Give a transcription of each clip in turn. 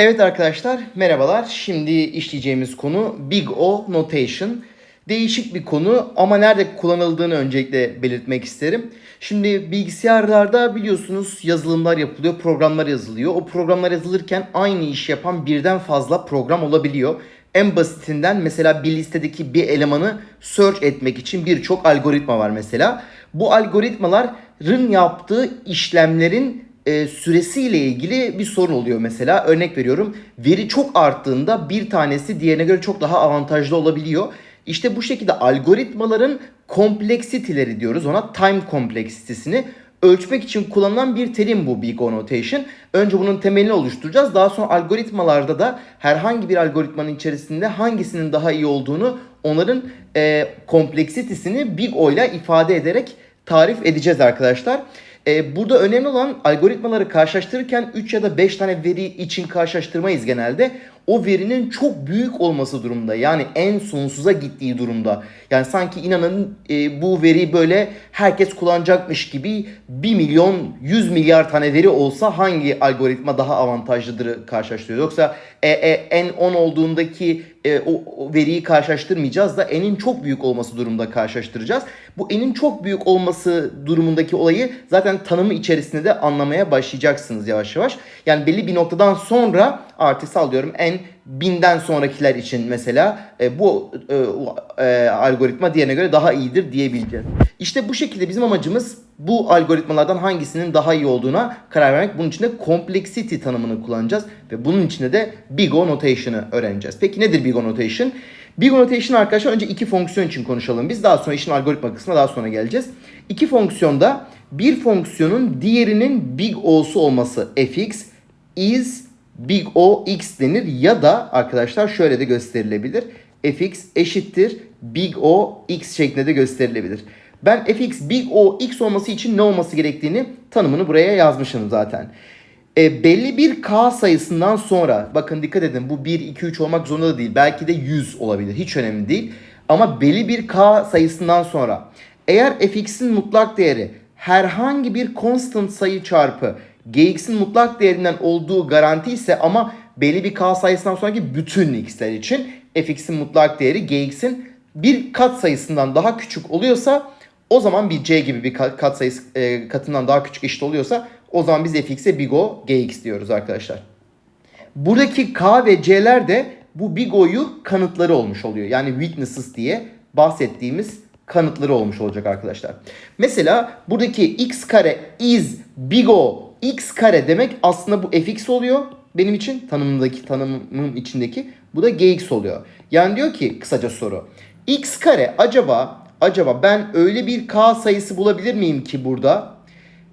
Evet arkadaşlar merhabalar. Şimdi işleyeceğimiz konu Big O Notation. Değişik bir konu ama nerede kullanıldığını öncelikle belirtmek isterim. Şimdi bilgisayarlarda biliyorsunuz yazılımlar yapılıyor, programlar yazılıyor. O programlar yazılırken aynı iş yapan birden fazla program olabiliyor. En basitinden mesela bir listedeki bir elemanı search etmek için birçok algoritma var mesela. Bu algoritmaların yaptığı işlemlerin e, süresiyle ilgili bir sorun oluyor mesela. Örnek veriyorum veri çok arttığında bir tanesi diğerine göre çok daha avantajlı olabiliyor. İşte bu şekilde algoritmaların kompleksiteleri diyoruz ona time kompleksitesini ölçmek için kullanılan bir terim bu Big O Notation. Önce bunun temelini oluşturacağız. Daha sonra algoritmalarda da herhangi bir algoritmanın içerisinde hangisinin daha iyi olduğunu onların e, kompleksitesini Big O ile ifade ederek tarif edeceğiz arkadaşlar. E, burada önemli olan algoritmaları karşılaştırırken 3 ya da 5 tane veri için karşılaştırmayız genelde. O verinin çok büyük olması durumda. Yani en sonsuza gittiği durumda. Yani sanki inanın e, bu veri böyle herkes kullanacakmış gibi 1 milyon 100 milyar tane veri olsa hangi algoritma daha avantajlıdır karşılaştırıyor. Yoksa e, e, en 10 olduğundaki e, o, o veriyi karşılaştırmayacağız da n'in çok büyük olması durumda karşılaştıracağız. Bu n'in çok büyük olması durumundaki olayı zaten tanımı içerisinde de anlamaya başlayacaksınız yavaş yavaş. Yani belli bir noktadan sonra artık sallıyorum n binden sonrakiler için mesela e, bu e, e, algoritma diğerine göre daha iyidir diyebileceğiz. İşte bu şekilde bizim amacımız bu algoritmalardan hangisinin daha iyi olduğuna karar vermek. Bunun için de complexity tanımını kullanacağız ve bunun içinde de Big O notation'ı öğreneceğiz. Peki nedir Big O notation? Big O notation arkadaşlar önce iki fonksiyon için konuşalım. Biz daha sonra işin algoritma kısmına daha sonra geleceğiz. İki fonksiyonda bir fonksiyonun diğerinin big O'su olması fx is big O x denir ya da arkadaşlar şöyle de gösterilebilir. fx eşittir big O x şeklinde de gösterilebilir. Ben fx big O x olması için ne olması gerektiğini tanımını buraya yazmışım zaten. E, belli bir k sayısından sonra bakın dikkat edin bu 1, 2, 3 olmak zorunda da değil. Belki de 100 olabilir. Hiç önemli değil. Ama belli bir k sayısından sonra eğer fx'in mutlak değeri herhangi bir constant sayı çarpı gx'in mutlak değerinden olduğu garanti ise ama belli bir k sayısından sonraki bütün x'ler için fx'in mutlak değeri gx'in bir kat sayısından daha küçük oluyorsa o zaman bir c gibi bir kat sayısı e, katından daha küçük eşit oluyorsa o zaman biz fx'e big O gx diyoruz arkadaşlar. Buradaki k ve c'ler de bu big O'yu kanıtları olmuş oluyor. Yani witnesses diye bahsettiğimiz kanıtları olmuş olacak arkadaşlar. Mesela buradaki x kare is big O x kare demek aslında bu fx oluyor. Benim için tanımındaki tanımın içindeki bu da gx oluyor. Yani diyor ki kısaca soru. x kare acaba acaba ben öyle bir k sayısı bulabilir miyim ki burada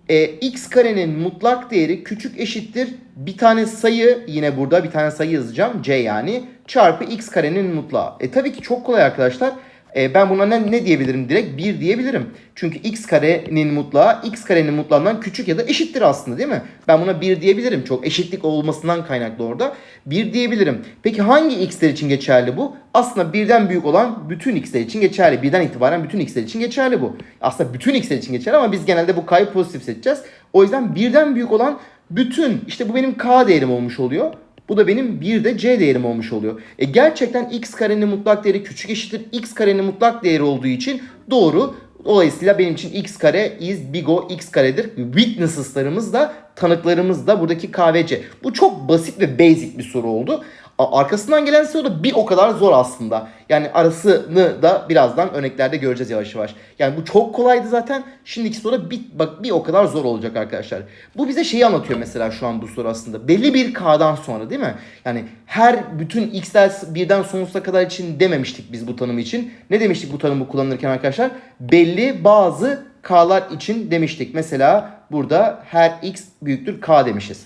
e, x karenin mutlak değeri küçük eşittir bir tane sayı yine burada bir tane sayı yazacağım c yani çarpı x karenin mutlağı. E tabii ki çok kolay arkadaşlar. E, ben buna ne, ne diyebilirim direkt? 1 diyebilirim. Çünkü x karenin mutlağı x karenin mutlağından küçük ya da eşittir aslında değil mi? Ben buna 1 diyebilirim. Çok eşitlik olmasından kaynaklı orada. 1 diyebilirim. Peki hangi x'ler için geçerli bu? Aslında birden büyük olan bütün x'ler için geçerli. Birden itibaren bütün x'ler için geçerli bu. Aslında bütün x'ler için geçerli ama biz genelde bu k'yı pozitif seçeceğiz. O yüzden birden büyük olan bütün işte bu benim k değerim olmuş oluyor. Bu da benim bir de c değerim olmuş oluyor. E gerçekten x karenin mutlak değeri küçük eşittir x karenin mutlak değeri olduğu için doğru. Dolayısıyla benim için x kare is big O x karedir. Witnesses'larımız da tanıklarımız da buradaki k ve c. Bu çok basit ve basic bir soru oldu. Arkasından gelen soru da bir o kadar zor aslında. Yani arasını da birazdan örneklerde göreceğiz yavaş yavaş. Yani bu çok kolaydı zaten. Şimdiki soru bir, bak bir o kadar zor olacak arkadaşlar. Bu bize şeyi anlatıyor mesela şu an bu soru aslında. Belli bir k'dan sonra değil mi? Yani her bütün x'ler birden sonsuza kadar için dememiştik biz bu tanım için. Ne demiştik bu tanımı kullanırken arkadaşlar? Belli bazı k'lar için demiştik. Mesela burada her x büyüktür k demişiz.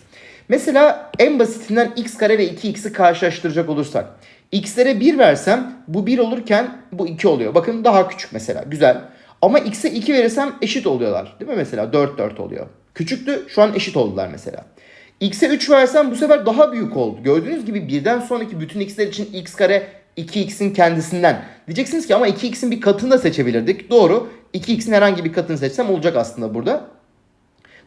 Mesela en basitinden x kare ve 2x'i karşılaştıracak olursak. x'lere 1 versem bu 1 olurken bu 2 oluyor. Bakın daha küçük mesela. Güzel. Ama x'e 2 verirsem eşit oluyorlar. Değil mi mesela? 4 4 oluyor. Küçüktü şu an eşit oldular mesela. x'e 3 versem bu sefer daha büyük oldu. Gördüğünüz gibi birden sonraki bütün x'ler için x kare 2x'in kendisinden. Diyeceksiniz ki ama 2x'in bir katını da seçebilirdik. Doğru. 2x'in herhangi bir katını seçsem olacak aslında burada.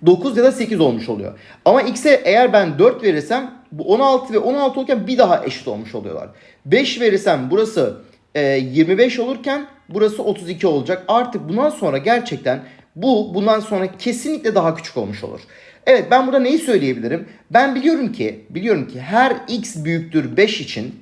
9 ya da 8 olmuş oluyor. Ama x'e eğer ben 4 verirsem bu 16 ve 16 olurken bir daha eşit olmuş oluyorlar. 5 verirsem burası e, 25 olurken burası 32 olacak. Artık bundan sonra gerçekten bu bundan sonra kesinlikle daha küçük olmuş olur. Evet ben burada neyi söyleyebilirim? Ben biliyorum ki biliyorum ki her x büyüktür 5 için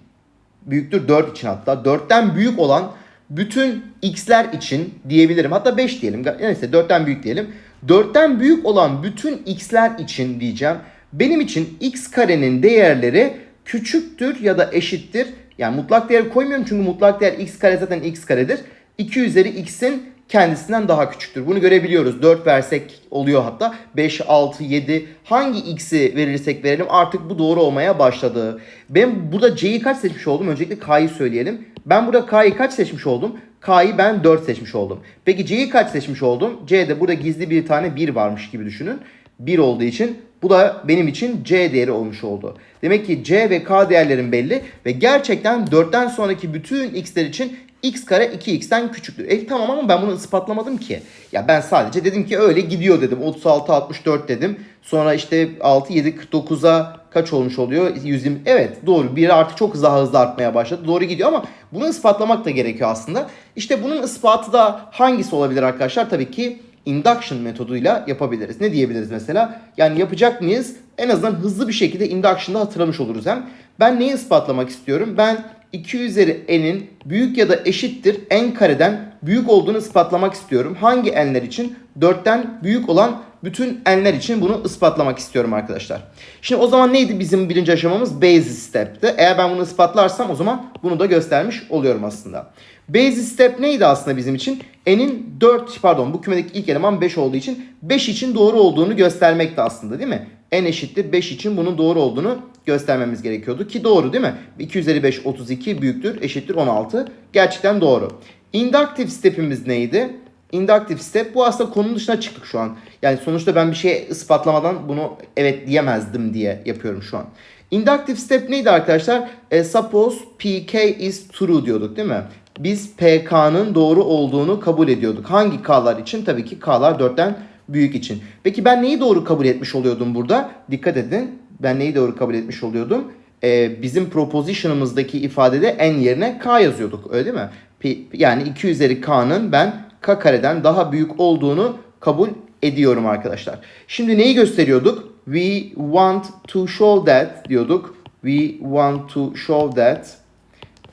büyüktür 4 için hatta 4'ten büyük olan bütün x'ler için diyebilirim. Hatta 5 diyelim. Neyse 4'ten büyük diyelim. 4'ten büyük olan bütün x'ler için diyeceğim. Benim için x karenin değerleri küçüktür ya da eşittir. Yani mutlak değer koymuyorum çünkü mutlak değer x kare zaten x karedir. 2 üzeri x'in kendisinden daha küçüktür. Bunu görebiliyoruz. 4 versek oluyor hatta. 5, 6, 7 hangi x'i verirsek verelim artık bu doğru olmaya başladı. Ben burada c'yi kaç seçmiş oldum? Öncelikle k'yı söyleyelim. Ben burada k'yı kaç seçmiş oldum? K'yı ben 4 seçmiş oldum. Peki c'yi kaç seçmiş oldum? C'de burada gizli bir tane 1 varmış gibi düşünün. 1 olduğu için bu da benim için C değeri olmuş oldu. Demek ki C ve K değerlerim belli ve gerçekten 4'ten sonraki bütün x'ler için x kare 2x'ten küçüktür. E tamam ama ben bunu ispatlamadım ki. Ya ben sadece dedim ki öyle gidiyor dedim. 36 64 dedim. Sonra işte 6 7 49'a kaç olmuş oluyor? 120. Evet doğru. Bir artık çok hızlı hızlı artmaya başladı. Doğru gidiyor ama bunu ispatlamak da gerekiyor aslında. İşte bunun ispatı da hangisi olabilir arkadaşlar? Tabii ki induction metoduyla yapabiliriz. Ne diyebiliriz mesela? Yani yapacak mıyız? En azından hızlı bir şekilde induction'da hatırlamış oluruz hem. Ben neyi ispatlamak istiyorum? Ben 2 üzeri n'in büyük ya da eşittir n kareden büyük olduğunu ispatlamak istiyorum. Hangi n'ler için? 4'ten büyük olan bütün n'ler için bunu ispatlamak istiyorum arkadaşlar. Şimdi o zaman neydi bizim birinci aşamamız? Basis step'ti. Eğer ben bunu ispatlarsam o zaman bunu da göstermiş oluyorum aslında. Basis step neydi aslında bizim için? N'in 4 pardon bu kümedeki ilk eleman 5 olduğu için 5 için doğru olduğunu göstermekti aslında değil mi? N eşittir 5 için bunun doğru olduğunu göstermemiz gerekiyordu ki doğru değil mi? 2 üzeri 5 32 büyüktür eşittir 16. Gerçekten doğru. Inductive step'imiz neydi? Inductive step bu aslında konunun dışına çıktık şu an. Yani sonuçta ben bir şey ispatlamadan bunu evet diyemezdim diye yapıyorum şu an. Inductive step neydi arkadaşlar? E, suppose pk is true diyorduk değil mi? Biz pk'nın doğru olduğunu kabul ediyorduk. Hangi k'lar için? Tabii ki k'lar 4'ten büyük için. Peki ben neyi doğru kabul etmiş oluyordum burada? Dikkat edin. Ben neyi doğru kabul etmiş oluyordum? Ee, bizim proposition'ımızdaki ifadede n yerine k yazıyorduk. Öyle değil mi? P- yani 2 üzeri k'nın ben k kareden daha büyük olduğunu kabul ediyorum arkadaşlar. Şimdi neyi gösteriyorduk? We want to show that diyorduk. We want to show that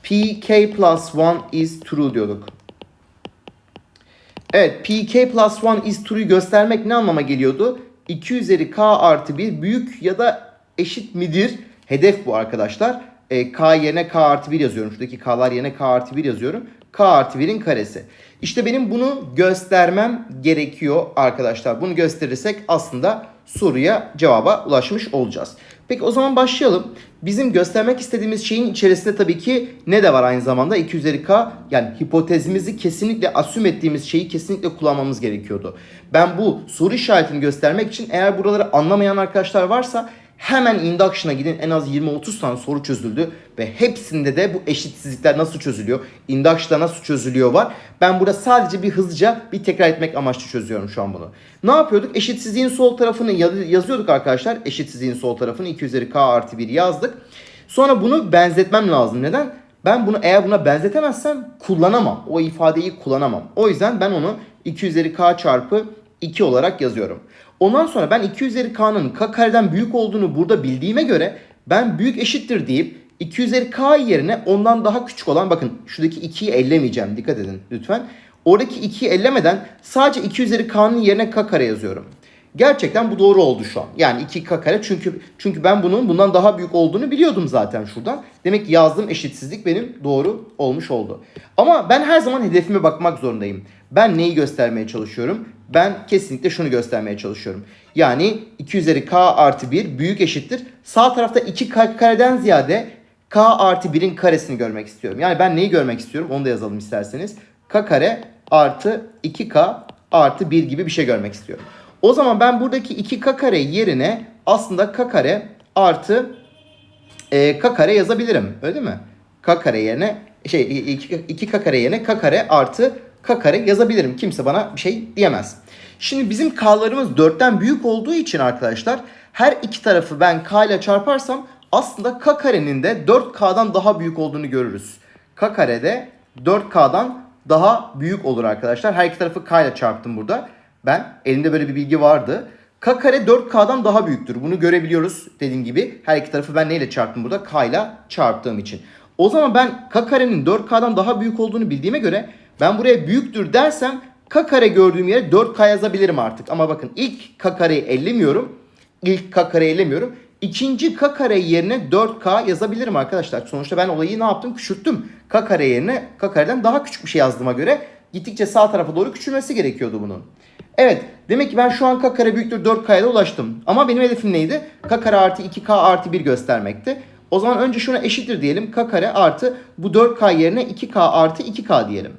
pk plus 1 is true diyorduk. Evet pk plus 1 is true'yu göstermek ne anlama geliyordu? 2 üzeri k artı 1 büyük ya da eşit midir? Hedef bu arkadaşlar. E, k yerine k artı 1 yazıyorum. Şuradaki k'lar yerine k artı 1 yazıyorum. k artı 1'in karesi. İşte benim bunu göstermem gerekiyor arkadaşlar. Bunu gösterirsek aslında soruya cevaba ulaşmış olacağız. Peki o zaman başlayalım. Bizim göstermek istediğimiz şeyin içerisinde tabii ki ne de var aynı zamanda? 2 üzeri k yani hipotezimizi kesinlikle asüm ettiğimiz şeyi kesinlikle kullanmamız gerekiyordu. Ben bu soru işaretini göstermek için eğer buraları anlamayan arkadaşlar varsa hemen induction'a gidin en az 20-30 tane soru çözüldü ve hepsinde de bu eşitsizlikler nasıl çözülüyor, induction'da nasıl çözülüyor var. Ben burada sadece bir hızlıca bir tekrar etmek amaçlı çözüyorum şu an bunu. Ne yapıyorduk? Eşitsizliğin sol tarafını yazıyorduk arkadaşlar. Eşitsizliğin sol tarafını 2 üzeri k artı 1 yazdık. Sonra bunu benzetmem lazım. Neden? Ben bunu eğer buna benzetemezsem kullanamam. O ifadeyi kullanamam. O yüzden ben onu 2 üzeri k çarpı 2 olarak yazıyorum. Ondan sonra ben 2 üzeri k'nın k kareden büyük olduğunu burada bildiğime göre ben büyük eşittir deyip 2 üzeri k yerine ondan daha küçük olan bakın şuradaki 2'yi ellemeyeceğim dikkat edin lütfen. Oradaki 2'yi ellemeden sadece 2 üzeri k'nın yerine k kare yazıyorum. Gerçekten bu doğru oldu şu an. Yani 2k kare çünkü çünkü ben bunun bundan daha büyük olduğunu biliyordum zaten şuradan. Demek ki yazdığım eşitsizlik benim doğru olmuş oldu. Ama ben her zaman hedefime bakmak zorundayım. Ben neyi göstermeye çalışıyorum? Ben kesinlikle şunu göstermeye çalışıyorum. Yani 2 üzeri k artı 1 büyük eşittir. Sağ tarafta 2 k kareden ziyade k artı 1'in karesini görmek istiyorum. Yani ben neyi görmek istiyorum? Onu da yazalım isterseniz. k kare artı 2k artı 1 gibi bir şey görmek istiyorum. O zaman ben buradaki 2k kare yerine aslında k kare artı e, k kare yazabilirim. Öyle değil mi? k kare yerine şey 2, k kare yerine k kare artı k kare yazabilirim. Kimse bana bir şey diyemez. Şimdi bizim k'larımız 4'ten büyük olduğu için arkadaşlar her iki tarafı ben k ile çarparsam aslında k karenin de 4k'dan daha büyük olduğunu görürüz. k karede 4k'dan daha büyük olur arkadaşlar. Her iki tarafı k ile çarptım burada. Ben elimde böyle bir bilgi vardı. K kare 4K'dan daha büyüktür. Bunu görebiliyoruz dediğim gibi. Her iki tarafı ben neyle çarptım burada? K ile çarptığım için. O zaman ben K karenin 4K'dan daha büyük olduğunu bildiğime göre ben buraya büyüktür dersem K kare gördüğüm yere 4K yazabilirim artık. Ama bakın ilk K kareyi ellemiyorum. İlk K kareyi ellemiyorum. İkinci K kare yerine 4K yazabilirim arkadaşlar. Sonuçta ben olayı ne yaptım? Küçülttüm. K kare yerine K kareden daha küçük bir şey yazdığıma göre gittikçe sağ tarafa doğru küçülmesi gerekiyordu bunun. Evet demek ki ben şu an k kare büyüktür 4k'ya da ulaştım. Ama benim hedefim neydi? k kare artı 2k artı 1 göstermekti. O zaman önce şuna eşittir diyelim. k kare artı bu 4k yerine 2k artı 2k diyelim.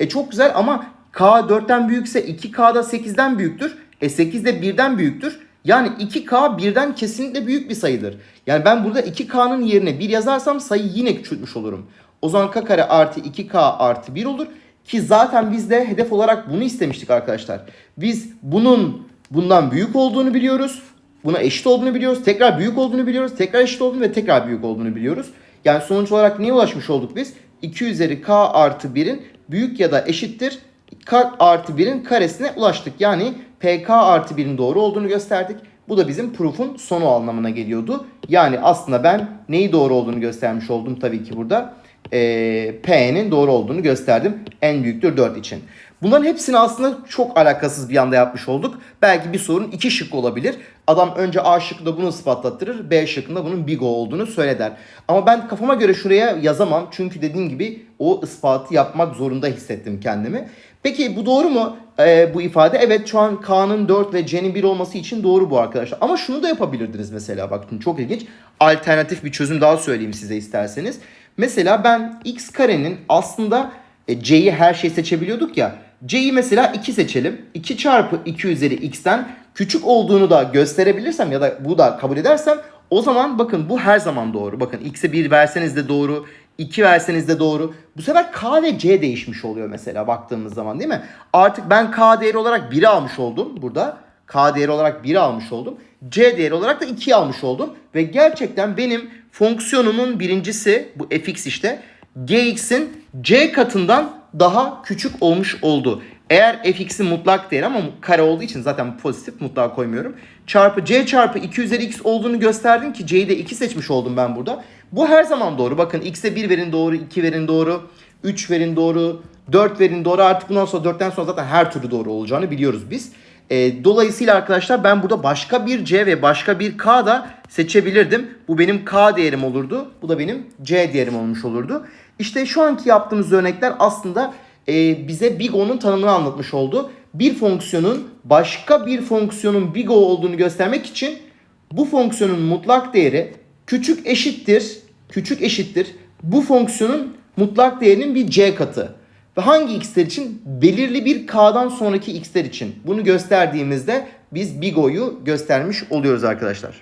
E çok güzel ama k 4'ten büyükse 2k da 8'den büyüktür. E 8 de 1'den büyüktür. Yani 2k 1'den kesinlikle büyük bir sayıdır. Yani ben burada 2k'nın yerine 1 yazarsam sayıyı yine küçültmüş olurum. O zaman k kare artı 2k artı 1 olur. Ki zaten biz de hedef olarak bunu istemiştik arkadaşlar. Biz bunun bundan büyük olduğunu biliyoruz. Buna eşit olduğunu biliyoruz. Tekrar büyük olduğunu biliyoruz. Tekrar eşit olduğunu ve tekrar büyük olduğunu biliyoruz. Yani sonuç olarak neye ulaşmış olduk biz? 2 üzeri k artı 1'in büyük ya da eşittir k artı 1'in karesine ulaştık. Yani pk artı 1'in doğru olduğunu gösterdik. Bu da bizim proof'un sonu anlamına geliyordu. Yani aslında ben neyi doğru olduğunu göstermiş oldum tabii ki burada e, P'nin doğru olduğunu gösterdim. En büyüktür 4 için. Bunların hepsini aslında çok alakasız bir anda yapmış olduk. Belki bir sorun iki şık olabilir. Adam önce A şıkkında bunu ispatlattırır. B şıkkında bunun big O olduğunu söyler. Ama ben kafama göre şuraya yazamam. Çünkü dediğim gibi o ispatı yapmak zorunda hissettim kendimi. Peki bu doğru mu ee, bu ifade? Evet şu an K'nın 4 ve C'nin 1 olması için doğru bu arkadaşlar. Ama şunu da yapabilirdiniz mesela. Bakın çok ilginç. Alternatif bir çözüm daha söyleyeyim size isterseniz. Mesela ben x karenin aslında e, c'yi her şey seçebiliyorduk ya. c'yi mesela 2 seçelim. 2 çarpı 2 üzeri x'ten küçük olduğunu da gösterebilirsem ya da bu da kabul edersem o zaman bakın bu her zaman doğru. Bakın x'e 1 verseniz de doğru. 2 verseniz de doğru. Bu sefer k ve c değişmiş oluyor mesela baktığımız zaman değil mi? Artık ben k değeri olarak 1'i almış oldum burada. K değeri olarak 1'i almış oldum. C değeri olarak da 2'yi almış oldum. Ve gerçekten benim fonksiyonumun birincisi bu fx işte gx'in c katından daha küçük olmuş oldu. Eğer fx'in mutlak değeri ama kare olduğu için zaten pozitif mutlaka koymuyorum. Çarpı c çarpı 2 üzeri x olduğunu gösterdim ki c'yi de 2 seçmiş oldum ben burada. Bu her zaman doğru. Bakın x'e 1 verin doğru, 2 verin doğru, 3 verin doğru, 4 verin doğru. Artık bundan sonra 4'ten sonra zaten her türlü doğru olacağını biliyoruz biz. E, dolayısıyla arkadaşlar ben burada başka bir C ve başka bir K da seçebilirdim. Bu benim K değerim olurdu. Bu da benim C değerim olmuş olurdu. İşte şu anki yaptığımız örnekler aslında e, bize Big O'nun tanımını anlatmış oldu. Bir fonksiyonun başka bir fonksiyonun Big O olduğunu göstermek için bu fonksiyonun mutlak değeri küçük eşittir, küçük eşittir bu fonksiyonun mutlak değerinin bir C katı. Ve hangi x'ler için? Belirli bir k'dan sonraki x'ler için. Bunu gösterdiğimizde biz big O'yu göstermiş oluyoruz arkadaşlar.